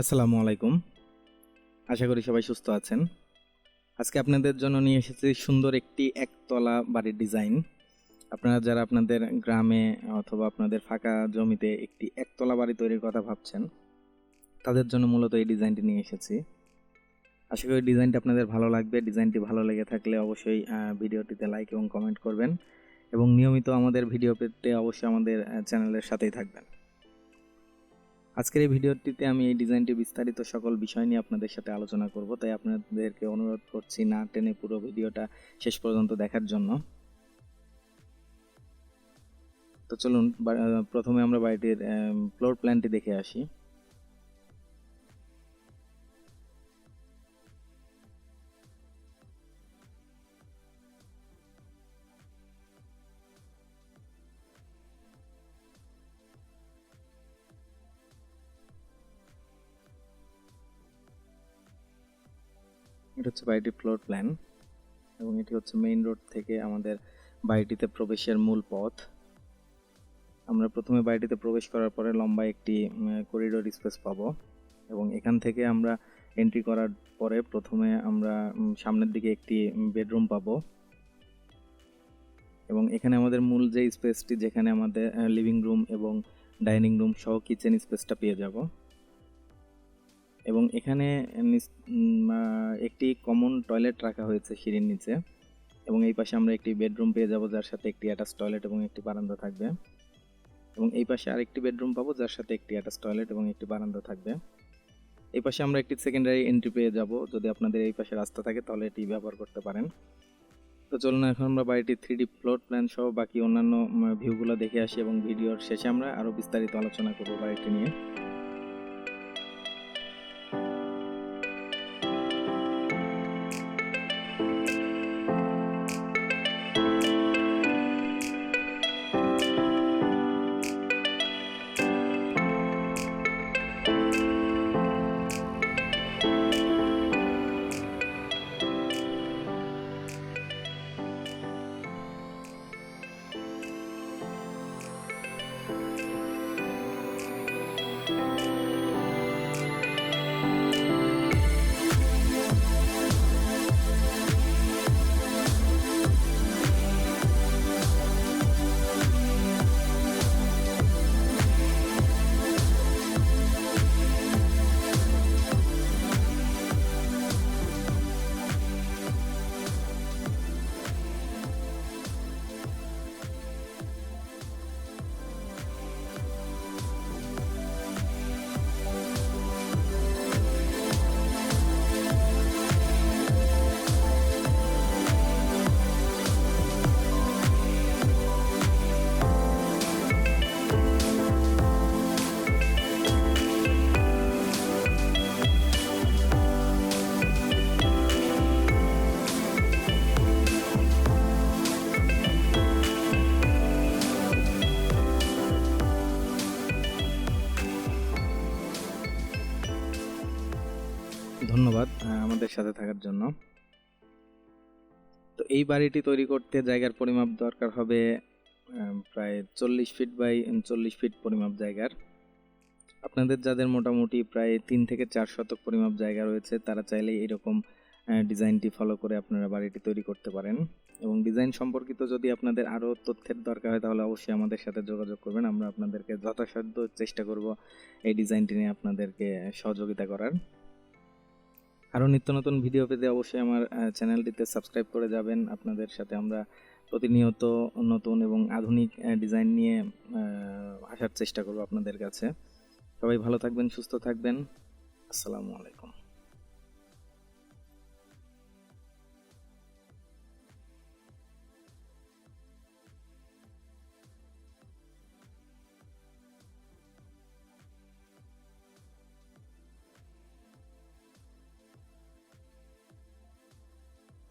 আসসালামু আলাইকুম। আশা করি সবাই সুস্থ আছেন। আজকে আপনাদের জন্য নিয়ে এসেছি সুন্দর একটি একতলা বাড়ির ডিজাইন। আপনারা যারা আপনাদের গ্রামে অথবা আপনাদের ফাঁকা জমিতে একটি একতলা বাড়ি তৈরির কথা ভাবছেন, তাদের জন্য মূলত এই ডিজাইনটি নিয়ে এসেছি। আশা করি ডিজাইনটি আপনাদের ভালো লাগবে। ডিজাইনটি ভালো লেগে থাকলে অবশ্যই ভিডিওটিতে লাইক এবং কমেন্ট করবেন এবং নিয়মিত আমাদের ভিডিও পেতে অবশ্যই আমাদের চ্যানেলের সাথেই থাকবেন। আজকের এই ভিডিওটিতে আমি এই ডিজাইনটি বিস্তারিত সকল বিষয় নিয়ে আপনাদের সাথে আলোচনা করব, তাই আপনাদেরকে অনুরোধ করছি না টেনে পুরো ভিডিওটা শেষ পর্যন্ত দেখার জন্য। তো চলুন প্রথমে আমরা বাড়িটির ফ্লোর প্ল্যানটি দেখে আসি। এটা হচ্ছে বাড়িটির ফ্লোর প্ল্যান এবং এটি হচ্ছে মেইন রোড থেকে আমাদের বাড়িটিতে প্রবেশের মূল পথ। আমরা প্রথমে বাড়িটিতে প্রবেশ করার পরে লম্বা একটি করিডোর স্পেস পাবো এবং এখান থেকে আমরা এন্ট্রি করার পরে প্রথমে আমরা সামনের দিকে একটি বেডরুম পাবো এবং এখানে আমাদের মূল যে স্পেসটি যেখানে আমাদের লিভিং রুম এবং ডাইনিং রুম সহ কিচেন স্পেসটা পেয়ে যাব। এবং এখানে একটি কমন টয়লেট রাখা হয়েছে সিঁড়ির নিচে এবং এই পাশে আমরা একটি বেডরুম পেয়ে যাব যার সাথে একটি অ্যাটাচ টয়লেট এবং একটি বারান্দা থাকবে। এবং এই পাশে আরেকটি বেডরুম পাবো যার সাথে একটি অ্যাটাচ টয়লেট এবং একটি বারান্দা থাকবে। এই পাশে আমরা একটি সেকেন্ডারি এন্ট্রি পেয়ে যাব। যদি আপনাদের এই পাশে রাস্তা থাকে তাহলে এটি ব্যবহার করতে পারেন। তো চলুন এখন আমরা বাড়িটির থ্রি ফ্লোর প্ল্যান সহ বাকি অন্যান্য ভিউগুলো দেখে আসি এবং ভিডিওর শেষে আমরা আরও বিস্তারিত আলোচনা করব বাড়িটি নিয়ে। ধন্যবাদ আমাদের সাথে থাকার জন্য। তো এই বাড়িটি তৈরি করতে জায়গার পরিমাপ দরকার হবে প্রায় চল্লিশ ফিট বাই চল্লিশ ফিট পরিমাপ জায়গার। আপনাদের যাদের মোটামুটি প্রায় তিন থেকে চার শতক পরিমাপ জায়গা রয়েছে, তারা চাইলে এরকম ডিজাইনটি ফলো করে আপনারা বাড়িটি তৈরি করতে পারেন। এবং ডিজাইন সম্পর্কিত যদি আপনাদের আরও তথ্যের দরকার হয়, তাহলে অবশ্যই আমাদের সাথে যোগাযোগ করবেন। আমরা আপনাদেরকে যথাসাধ্য চেষ্টা করব এই ডিজাইনটি নিয়ে আপনাদেরকে সহযোগিতা করার। আরও নিত্য নতুন ভিডিও পেতে অবশ্যই আমার চ্যানেলটিতে সাবস্ক্রাইব করে যাবেন। আপনাদের সাথে আমরা প্রতিনিয়ত নতুন এবং আধুনিক ডিজাইন নিয়ে আসার চেষ্টা করব আপনাদের কাছে। সবাই ভালো থাকবেন, সুস্থ থাকবেন। আসসালামু আলাইকুম।